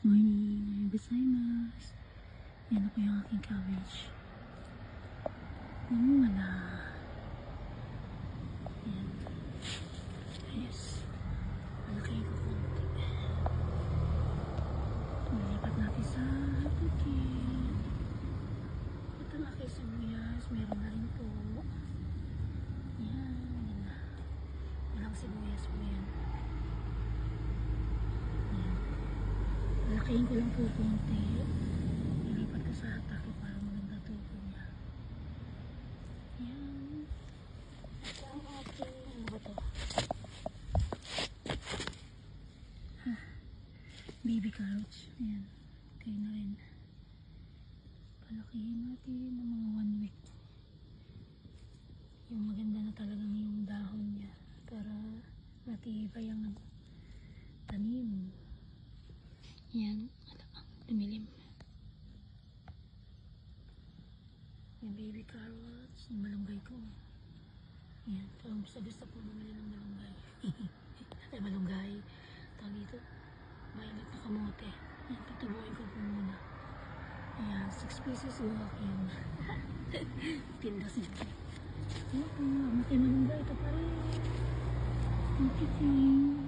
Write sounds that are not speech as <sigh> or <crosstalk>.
Morning, gozaimasu. Yan ako yung aking cabbage. Namumala. Yan. Ayos. Malaki ko konti. Nilipat natin sa bukid. Ito na kay sibuyas. Meron na rin po. Yan. Yan na. Walang sibuyas po. Yan. Malakihin ko lang po konti. Nilipat ko sa hatake para maganda tubo niya. Yan. Ito ang ating, ano ba to? Baby carrots. Ayan. Kaya na rin. Palakihin natin ng mga one week. Yung maganda na talagang yung dahon niya. Para matibay ang ano, tanim. Yan. Ala, lumilim. Yung baby carrots, yung malunggay ko. Yan. Parang gusto gusto ko bumili ng malunggay. <laughs> Ay, malunggay. Tawag dito. Violet na kamote. Yan, tutubuin ko po muna. Ayan, 6 pieces walk yan. <laughs> Tinda sila. Yan po, ang malunggay. Ito pa rin. Thank you, Ting.